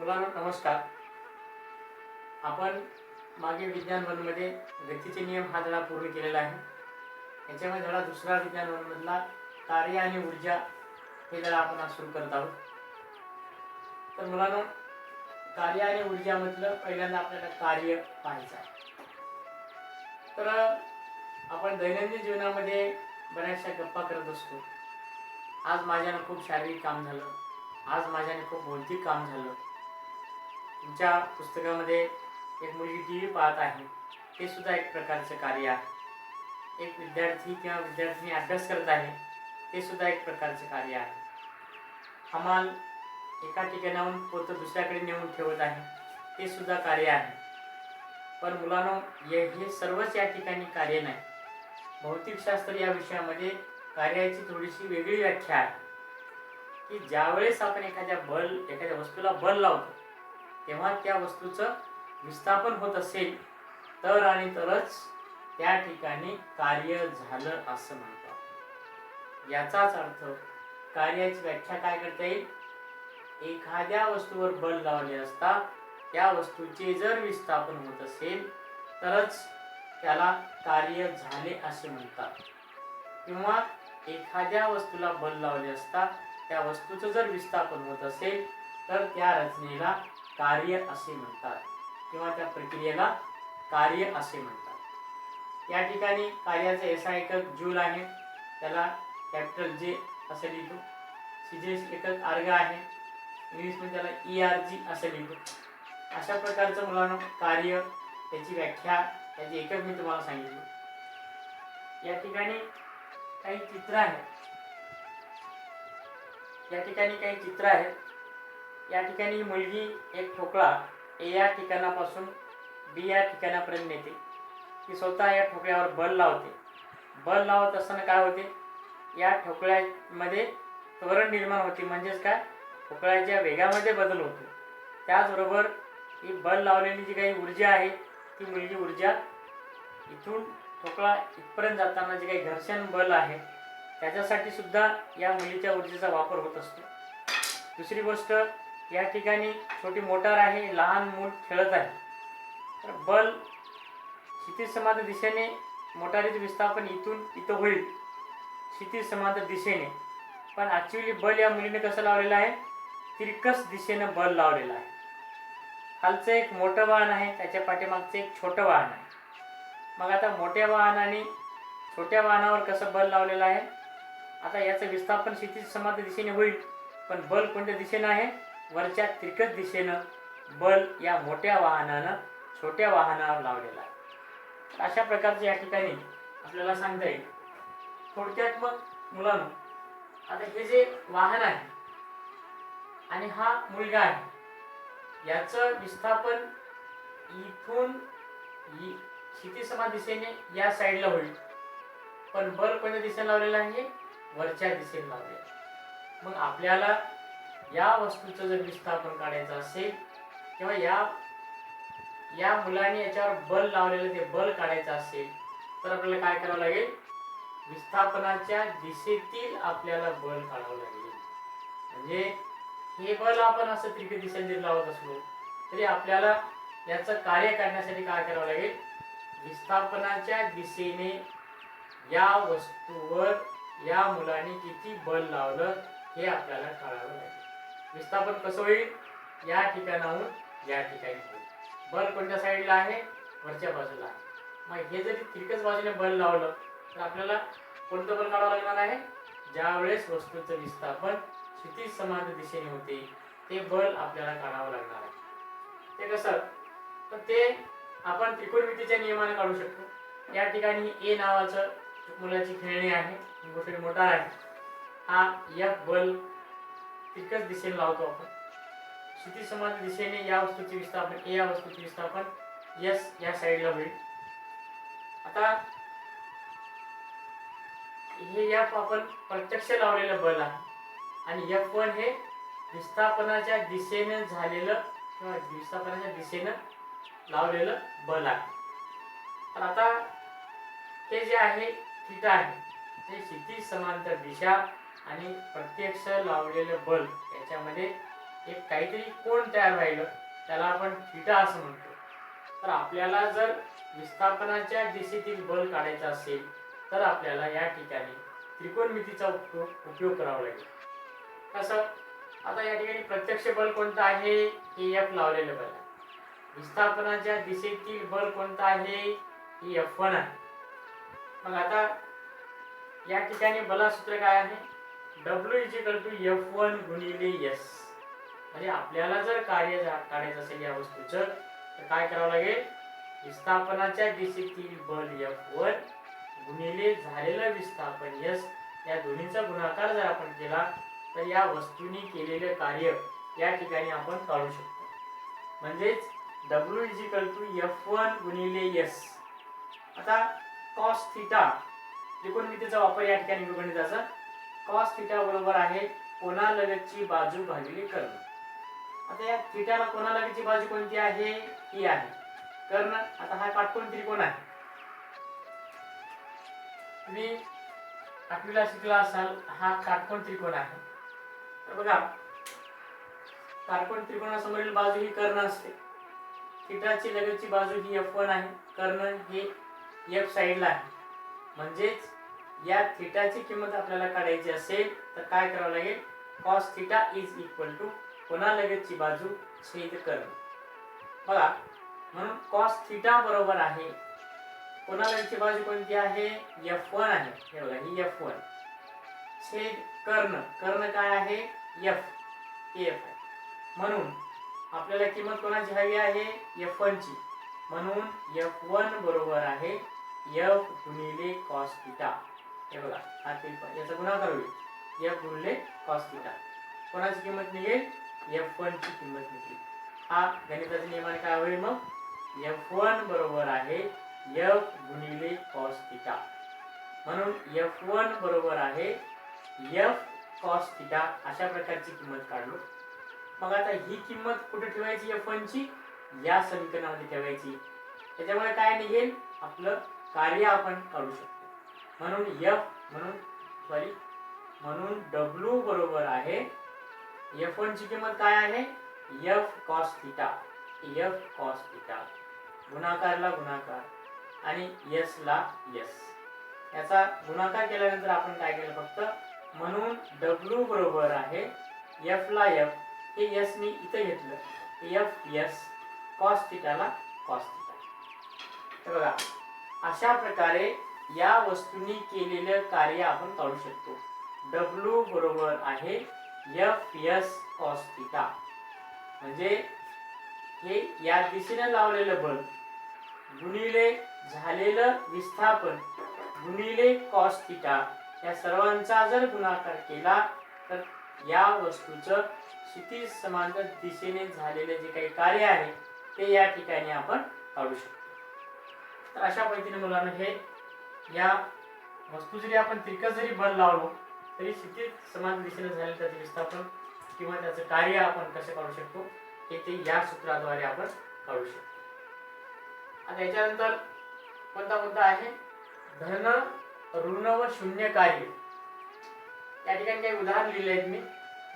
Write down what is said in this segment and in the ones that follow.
मुलांना नमस्कार. आपण मागे विज्ञान वनमध्ये गतीचे नियम हा धडा पूर्ण केलेला आहे. याच्यामध्ये धडा दुसरा विज्ञान वनमधला कार्य आणि ऊर्जा हे धडा आपण आज सुरू करत आहोत. तर मुलांनो कार्य आणि ऊर्जामधलं पहिल्यांदा आपल्याला कार्य पाहायचं आहे. तर आपण दैनंदिन जीवनामध्ये बऱ्याचशा गप्पा करत असतो. आज माझ्यानं खूप शारीरिक काम झालं. आज माझ्याने खूप बौद्धिक काम झालं. तुमच्या पुस्तकामध्ये एक मुलगी टी व्ही पाहत आहे. ते सुद्धा एक प्रकारचं कार्य आहे. एक विद्यार्थी किंवा विद्यार्थिनी अभ्यास करत आहे. ते सुद्धा एक प्रकारचं कार्य आहे. हमाल एका ठिकाणाहून पोतं दुसऱ्याकडे नेऊन ठेवत आहे. ते सुद्धा कार्य आहे. पण मुलांनो हे हे सर्वच या ठिकाणी कार्य नाही. भौतिकशास्त्र या विषयामध्ये कार्याची थोडीशी वेगळी व्याख्या आहे. की ज्यावेळेस आपण एखाद्या बल एखाद्या वस्तूला बल लावतो तेव्हा त्या वस्तूचं विस्थापन होत असेल तर आणि तरच त्या ठिकाणी कार्य झालं असं म्हणतात. याचाच अर्थ कार्याची व्याख्या काय करता येईल? एखाद्या वस्तूवर बल लावले असता त्या वस्तूचे जर विस्थापन होत असेल तरच त्याला कार्य झाले असे म्हणतात. किंवा एखाद्या वस्तूला बल लावले असता त्या वस्तूचं जर विस्थापन होत असेल तर त्या रचनेला कार्य असे म्हणतात. किंवा त्या प्रक्रियेला कार्य असे म्हणतात. या ठिकाणी कार्याचा एसा एकक जूल आहे. त्याला कॅपिटल जे असं लिहितो. सीजेस एकक अर्ग आहे. इंग्लिशमध्ये त्याला ई आर जी असं लिहितो. अशा प्रकारचं मुलांना कार्य त्याची व्याख्या त्याची एकक मी तुम्हाला सांगितलं. या ठिकाणी काही चित्र आहेत. या ठिकाणी काही चित्र आहेत. या ठिकाणी ही मुलगी एक ठोकळा ए या ठिकाणापासून बी या ठिकाणापर्यंत नेते. ती स्वतः या ठोकळ्यावर बल लावते. बल लावत असताना काय होते? या ठोकळ्यामध्ये त्वरण निर्माण होते. म्हणजेच काय? ठोकळ्याच्या वेगामध्ये बदल होतो. त्याचबरोबर ही बल लावलेली जी काही ऊर्जा आहे ती मुलगी ऊर्जा इथून ठोकळा इथपर्यंत जाताना जे काही घर्षण बल आहे त्याच्यासाठी सुद्धा या मुलीच्या ऊर्जेचा वापर होत असतो. दुसरी गोष्ट या ठिकाणी छोटी मोटार आहे लहान मूल खेळत आहे. तर बल क्षितिज समांतर दिशेने मोटारीचं विस्थापन इथून इथं होईल क्षितिज समांतर दिशेने. पण ॲक्च्युली बल या मुलीने कसं लावलेलं आहे? तिरकस दिशेनं बल लावलेलं आहे. खालचं एक मोठं वाहन आहे त्याच्या पाठीमागचं एक छोटं वाहन आहे. मग आता मोठ्या वाहनाने छोट्या वाहनावर कसं बल लावलेलं आहे? आता याचं विस्थापन क्षितिज समांतर दिशेने होईल पण बल कोणत्या दिशेनं आहे? वरच्या तिरकस दिशेनं बल या मोठ्या वाहनानं छोट्या वाहनावर लावलेला आहे. अशा प्रकारचे या ठिकाणी आपल्याला सांगता येईल. थोडक्यात मग मुलांनो आता हे जे वाहन आहे आणि हा मुलगा आहे याचं विस्थापन इथून इ- क्षितिसमान दिशेने या साईडला होईल. पण बल कोणत्या दिशेने लावलेला आहे? वरच्या दिशेने लावलेलं मग आपल्याला या वस्तूचं जर विस्थापन काढायचं असेल किंवा या या मुलाने याच्यावर बल लावलेलं ते बल काढायचं असेल तर आपल्याला काय करावं लागेल? विस्थापनाच्या दिशेतील आपल्याला बल काढावं लागेल. म्हणजे हे बल आपण असं त्रिक दिशेने जरी लावत असलो तरी आपल्याला याचं कार्य करण्यासाठी काय करावं लागेल? विस्थापनाच्या दिशेने या वस्तूवर या मुलाने किती बल लावलं हे आपल्याला कळावं लागेल. विस्थापन कसं होईल? या ठिकाणाहून या ठिकाणी होईल. बल कोणत्या साईडला आहे? वरच्या बाजूला आहे. मग हे जरी तिरकच बाजूने बल लावलं तर आपल्याला कोणतं बल काढावं लागणार आहे? ज्या वेळेस वस्तूचं विस्थापन क्षितिज समान दिशेने होते ते बल आपल्याला काढावं लागणार आहे. ते कसं? तर ते आपण त्रिकोणमितीच्या नियमाने काढू शकतो. या ठिकाणी ए नावाचं मुलाची खेळणी आहे मोठी मोटार आहे. हा एफ बल तिरकच दिशेने लावतो आपण. क्षितिज समांतर दिशेने या वस्तूचे विस्थापन ए या वस्तूचे विस्थापन यस या साईडला होईल. आता हे एफ आपण प्रत्यक्ष लावलेलं बल आहे. आणि एफ वन हे विस्थापनाच्या दिशेनं झालेलं किंवा विस्थापनाच्या दिशेनं लावलेलं बल आहे. तर आता हे जे आहे थिटा आहे. ते क्षितिज समांतर दिशा आणि प्रत्यक्ष लावलेलं बल याच्यामध्ये एक काहीतरी कोण तयार राहिलं त्याला आपण थिटा असं म्हणतो. तर आपल्याला जर विस्थापनाच्या दिशेतील बल काढायचं असेल तर आपल्याला या ठिकाणी त्रिकोणमितीचा उपयोग उपयोग करावा लागेल. कसं? आता या ठिकाणी प्रत्यक्ष बल कोणतं आहे? हे एफ लावलेलं बल आहे. विस्थापनाच्या दिशेतील बल कोणतं आहे? हे एफ वन आहे. मग आता या ठिकाणी बलासूत्र काय आहे? W is equal to F one गुणिले एस म्हणजे आपल्याला जर कार्य काढायचं असेल या वस्तूचं तर काय करावं लागेल? विस्थापनाच्या दिशेतील बल एफ वन गुणिले झालेलं विस्थापन एस या दोन्हीचा गुणाकार जर आपण केला तर या वस्तूने केलेलं कार्य या ठिकाणी आपण काढू शकतो. म्हणजेच W is equal to F one गुणिले एस आता कॉस थिटा त्रिकोणमितीचा वापर या ठिकाणी गणिताचा. कॉस थिटा बरोबर आहे कोणालगतची बाजू भागिले कर्ण. आता या थिटाला कोणालगतची बाजू कोणती आहे? ही आहे. कर्ण आता हा काटकोण त्रिकोण आहे. तुम्ही आठवीला शिकला असाल हा काटकोण त्रिकोण आहे. तर बघा काटकोण त्रिकोणासमोरील बाजू ही कर्ण असते. थिटाची लगतची बाजू ही एफ वन आहे. कर्ण हे एफ साईडला आहे. म्हणजेच या थिटाची किंमत आपल्याला काढायची असेल तर काय करावं लागेल? Cos theta is equal to कोणालगतची बाजू छेद करणे बघा म्हणून कॉस थिटा बरोबर आहे. कोणालगतची बाजू कोणती आहे? एफ वन आहे. हे बघा ही एफ वन छेद कर्ण. कर्ण काय आहे? एफ एफ आहे. म्हणून आपल्याला किंमत कोणाची हवी आहे? एफ ची. म्हणून एफ वन बरोबर आहे एफ गुणिले कॉस थिटा हे बघा हा ते याचा गुणाकार होईल. एफ गुणले कॉस थिटा कोणाची किंमत निघेल? एफ वन ची किंमत निघेल. हा गणिताच्या नियमाने काय होईल मग? एफ वन बरोबर आहे एफ गुणिले कॉस थिटा म्हणून एफ वन बरोबर आहे एफ कॉस थिटा अशा प्रकारची किंमत काढलो. मग आता ही किंमत कुठे ठेवायची? एफ ची? या समीकरणामध्ये ठेवायची. त्याच्यामुळे काय निघेल? आपलं कार्य आपण काढू शकतो. म्हणून एफ म्हणून सॉरी म्हणून डब्ल्यू बरोबर आहे एफ ची किंमत काय आहे? F cos theta F cos theta गुणाकारला गुणाकार आणि यस ला यस याचा गुणाकार केल्यानंतर आपण काय केलं फक्त? म्हणून डब्ल्यू बरोबर आहे एफ ला एफ हे यस मी इथं घेतलं. एफ यस कॉस थिटाला कॉस थिटा तर बघा अशा प्रकारे या वस्तूंनी केलेलं कार्य आपण काढू शकतो. डब्ल्यू बरोबर आहे एफ एस कॉस थिटा म्हणजे हे या दिशेने लावलेलं बल. गुणिले झालेलं विस्थापन गुणिले कॉस थिटा या सर्वांचा जर गुणाकार केला तर या वस्तूचं क्षितिज समांतर दिशेने झालेले जे काही कार्य आहे ते या ठिकाणी आपण काढू शकतो. तर अशा पद्धतीने मुलांना हे या वस्तू जरी आपण तिरकस जरी बल लावलो तरी क्षितिज समान दिशेने झालेलं त्याचे विस्थापन किंवा त्याचं कार्य आपण कसं काढू शकतो हे ते या सूत्राद्वारे आपण काढू शकतो. आता याच्यानंतर कोणता कोणता आहे? धन ऋण व शून्य कार्य. या ठिकाणी काही उदाहरण लिहिले आहेत मी.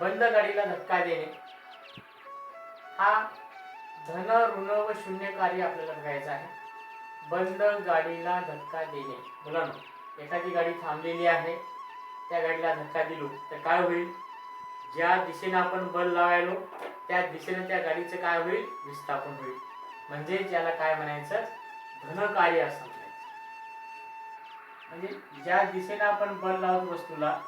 बंद गाडीला धक्का देणे. हा धन ऋण व शून्य कार्य आपल्याला बघायचं आहे. बंद गाडीला धक्का देणे. मुलांना एखादी गाडी थांबलेली आहे त्या गाडीला धक्का दिलो तर काय होईल? ज्या दिशेने आपण बल लावायलो त्या दिशेने त्या गाडीचं काय होईल? विस्थापन होईल. म्हणजे ज्याला काय म्हणायचं? धनकार्य असं म्हणायचं. म्हणजे ज्या दिशेने आपण बल लावतो वस्तूला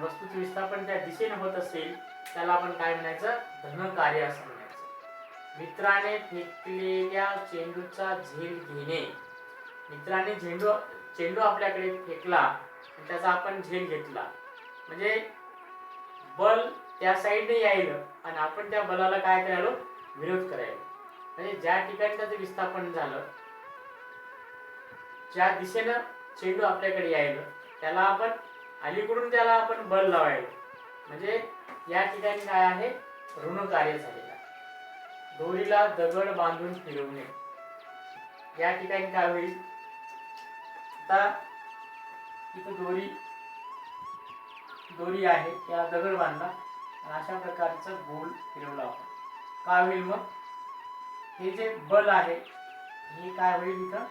वस्तूचं विस्थापन त्या दिशेने होत असेल त्याला आपण काय म्हणायचं? धनकार्य असं म्हणायचं. मित्राने फेकलेल्या चेंडूचा झेल घेणे. मित्राने झेंडू चेंडू आपल्याकडे फेकला त्याचा आपण झेल घेतला. म्हणजे बल त्या साईडने यायला आणि आपण त्या बलाला काय करायलो? विरोध करायला. म्हणजे ज्या ठिकाणी त्याचं विस्थापन झालं ज्या दिशेनं चेंडू आपल्याकडे यायलं त्याला आपण अलीकडून त्याला आपण बल लावायला. म्हणजे या ठिकाणी काय आहे? ऋण कार्य झालेलं दोरीला दगड बांधून फिरवणे. या ठिकाणी काय होईल? आता इथं दोरी दोरी आहे त्याला दगड बांधला आणि अशा प्रकारचं गोल फिरवला होता काय होईल मग? हे जे बल आहे हे काय होईल इथं?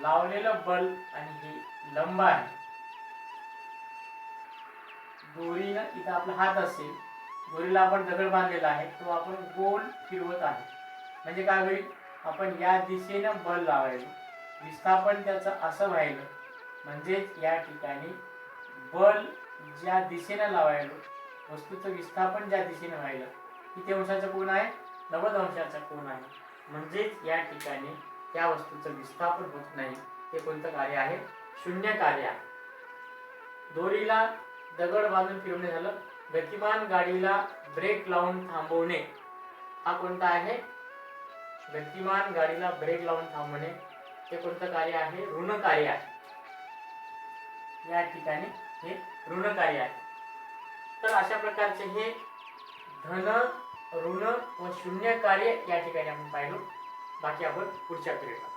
लावलेलं बल आणि हे लंब आहे. दोरीनं इथं आपला हात असेल दोरीला आपण दगड बांधलेला आहे तो आपण गोल फिरवत आहे. म्हणजे काय होईल? आपण या दिशेनं बल लावायलो विस्थापन त्याचं असं व्हायलं म्हणजेच या ठिकाणी बल ज्या दिशेनं लावायलो वस्तूचं विस्थापन ज्या दिशेने व्हायलं किती अंशाचा कोण आहे? नव्वद अंशाचा कोण आहे? म्हणजेच या ठिकाणी त्या वस्तूचं विस्थापन होत नाही. ते कोणतं कार्य आहे? शून्य कार्य आहे. दोरीला दगड बांधून फिरवणे झालं. गतिमान गाडीला ब्रेक लावून थांबवणे. हा कोणता आहे? गतिमान गाडीला ब्रेक लावून थांबवणे. ते कोणतं कार्य आहे? ऋण कार्य आहे. या ठिकाणी हे ऋण कार्य आहे. तर अशा प्रकारचे हे धन ऋण व शून्य कार्य या ठिकाणी आपण पाहिलो. बाकी आपण पुढच्या पिरियडला